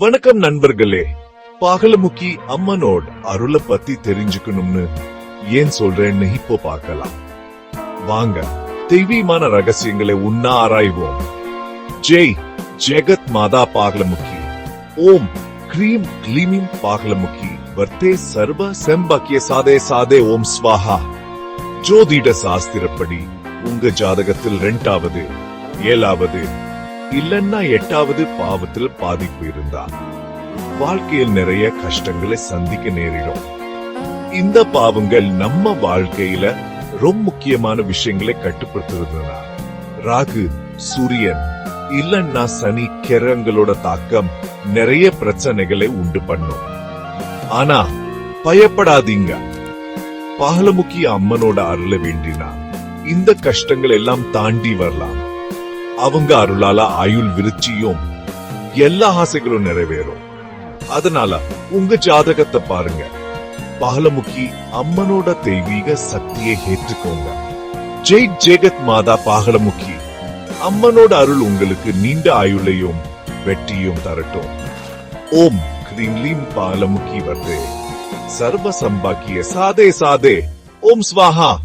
வணக்கம் நண்பர்களே. பாகலமுக்கி அம்மனோட அருளை பத்தி தெரிஞ்சுக்கணும்னு ஏன் சொல்றேன்னு இப்போ பார்க்கலாம். வாங்க தெய்வீமான ரகசியங்களை உண்ணா ஆராய்வோம். ஜெய் ஜெகத் மாதா பாகலமுக்கி. ஓம் க்ரீம் க்ளீமிம் பாகலமுக்கி. வர்த்தே சர்வ செம்பாக்கிய சாதே சாதே ஓம் ஸ்வாஹா. ஜோதிட சாஸ்திரப்படி உங்க ஜாதகத்தில் ரெண்டாவது ஏழாவது இல்லன்னா எட்டாவது பாவத்தில் பாதிப்பு இருந்தா வாழ்க்கையில் நிறைய கஷ்டங்களை சந்திக்க நேரிடும். இந்த பாவங்கள் நம்ம வாழ்க்கையில ரொம்ப முக்கியமான விஷயங்களை கட்டுப்படுத்துறதுனா ராகு சூரியன் இல்லன்னா சனி கிரகங்களோட தாக்கம் நிறைய பிரச்சனைகளை உண்டு பண்ணும். ஆனா பயப்படாதீங்க. பாகலமுக்கிய அம்மனோட அருள வேண்டினா இந்த கஷ்டங்கள் எல்லாம் தாண்டி வரலாம். அவங்க அருளால ஆயுள் விருச்சியும் எல்லா ஆசைகளும் நிறைவேறும். அதனால உங்க ஜாதகத்தை பாருங்க. பாகலமுக்கி அம்மனோட தெய்வீக சக்தியை ஏற்றுக்கோங்க. ஜெய் ஜெகத் மாதா பாகலமுக்கி அம்மனோட அருள் உங்களுக்கு நீண்ட ஆயுளையும் வெற்றியும் தரட்டும். ஓம் கிரீம் பாலமுக்கி வர்தே. சர்வ சம்பாக்கிய சாதே சாதே. ஓம் ஸ்வாஹா.